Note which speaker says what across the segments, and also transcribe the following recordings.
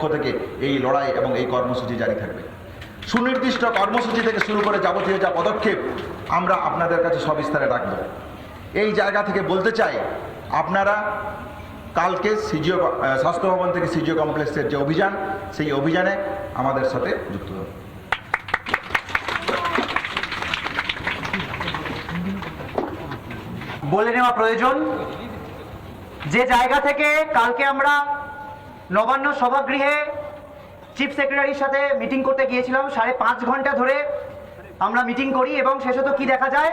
Speaker 1: পক্ষ থেকে এই লড়াই এবং এই কর্মসূচি জারি থাকবে। সুনির্দিষ্ট কর্মসূচি থেকে শুরু করে যাবতীয় যা পদক্ষেপ আমরা আপনাদের কাছে সবিস্তারে রাখব। এই জায়গা থেকে বলতে চাই, আপনারা কালকে সিজিও স্বাস্থ্য ভবন থেকে সিজিও কমপ্লেক্সের যে অভিযান, সেই অভিযানে আমাদের সাথে যুক্ত হবে
Speaker 2: বলে নেওয়া প্রয়োজন, যে জায়গা থেকে কালকে আমরা নবান্ন সভাগৃহে চিফ সেক্রেটারির সাথে মিটিং করতে গিয়েছিলাম, সাড়ে পাঁচ ঘণ্টা ধরে আমরা মিটিং করি এবং শেষত কি দেখা যায়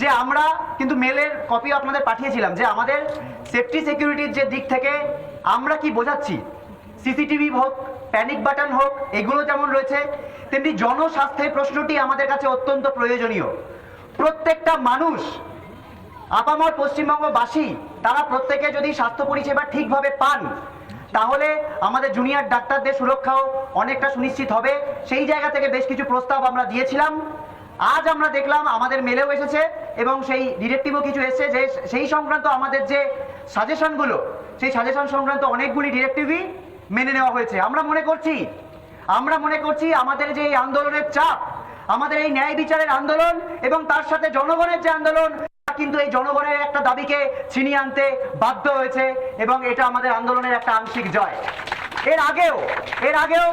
Speaker 2: যে আমরা কিন্তু মেলের কপি আপনাদের পাঠিয়েছিলাম যে আমাদের সেফটি সিকিউরিটির যে দিক থেকে আমরা কি বোঝাচ্ছি? সিসিটিভি হোক প্যানিক বাটন হোক, এগুলো যেমন রয়েছে, তেমনি জনস্বাস্থ্যের প্রশ্নটি আমাদের কাছে অত্যন্ত প্রয়োজনীয়। প্রত্যেকটা মানুষ, আপামর পশ্চিমবঙ্গবাসী, তারা প্রত্যেকে যদি স্বাস্থ্য পরিষেবা ঠিকভাবে পান তাহলে আমাদের জুনিয়র ডাক্তারদের সুরক্ষাও অনেকটা সুনিশ্চিত হবে। সেই জায়গা থেকে বেশ কিছু প্রস্তাব আমরা দিয়েছিলাম। আজ আমরা দেখলাম আমাদের মেলেও এসেছে এবং সেই ডিরেক্টিভও কিছু এসেছে যে সেই সংক্রান্ত আমাদের যে সাজেশনগুলো সেই সাজেশন সংক্রান্ত অনেকগুলি ডিরেক্টিভই মেনে নেওয়া হয়েছে। আমরা মনে করছি, আমরা মনে করছি আমাদের যে এই আন্দোলনের চাপ, আমাদের এই ন্যায় বিচারের আন্দোলন এবং তার সাথে জনগণের যে আন্দোলন কিন্তু এই জনগণের একটা দাবিকে ছিনিয়ে আনতে বাধ্য হয়েছে এবং এটা আমাদের আন্দোলনের একটা আংশিক জয়। এর আগেও এর আগেও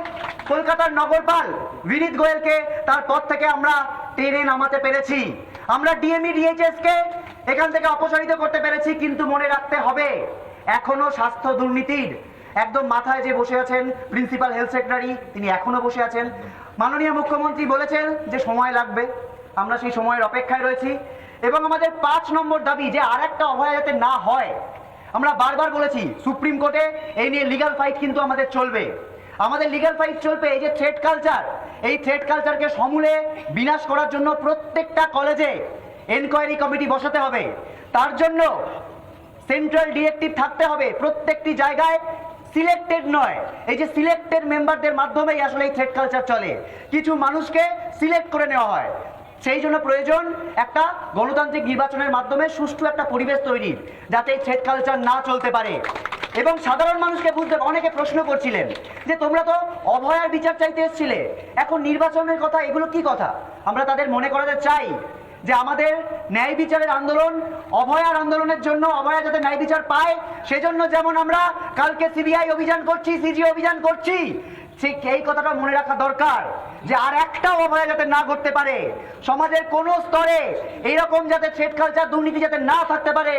Speaker 2: কলকাতার নগরপাল বিনীত গোয়েলকে তার পদ থেকে আমরা টেনে নামাতে পেরেছি। আমরা ডিএমই ডিএইচএস কে এখান থেকে অপসারিত করতে পেরেছি, কিন্তু মনে রাখতে হবে, এখনও স্বাস্থ্য দুর্নীতির একদম মাথায় যে বসে আছেন প্রিন্সিপাল হেলথ সেক্রেটারি, তিনি এখনও বসে আছেন। মাননীয় মুখ্যমন্ত্রী বলেছেন যে সময় লাগবে, আমরা সেই সময়ের অপেক্ষায় রয়েছি। এবং আমাদের পাঁচ নম্বর দাবি যে আর একটা অভয়া যাতে না হয়, আমরা বারবার বলেছি, সুপ্রিম কোর্টে এই নিয়ে লিগ্যাল ফাইট কিন্তু আমাদের চলবে। আমাদের লিগ্যাল ফাইট চলবে এই যে থ্রেড কালচার এই থ্রেড কালচারকে সমূলে বিনাশ করার জন্য প্রত্যেকটা কলেজে এনকোয়ারি কমিটি বসাতে হবে। তার জন্য সেন্ট্রাল ডিরেক্টিভ থাকতে হবে, প্রত্যেকটি জায়গায় সিলেক্টেড নয়। এই যে সিলেক্টেড মেম্বারদের মাধ্যমেই আসলে এই থ্রেড কালচার চলে। কিছু মানুষকে সিলেক্ট করে নেওয়া হয়। সেই জন্য প্রয়োজন একটা গণতান্ত্রিক নির্বাচনের মাধ্যমে সুষ্ঠু একটা পরিবেশ তৈরি, যাতে এই থ্রেড কালচার না চলতে পারে। এবং সাধারণ মানুষকে বুঝতে অনেকে প্রশ্ন করছিলেন যে, তোমরা তো অভয়ার বিচার চাইতে এসেছিলে। এখন নির্বাচনের কথা, এগুলো কি কথা? আমরা তাদের মনে করাতে চাই যে, আমাদের ন্যায় বিচারের আন্দোলন অভয়ার আন্দোলনের জন্য, অভয়া যাতে ন্যায় বিচার পায়, সেজন্য যেমন আমরা কালকে সিবিআই অভিযান করছি সিজি অভিযান করছি ঠিক এই কথাটা মনে রাখা দরকার যে আর একটা অভয় যাতে না ঘটতে পারে। সমাজের কোনো স্তরে এইরকম যাতে ছেট কালচার দুর্নীতি যাতে না থাকতে পারে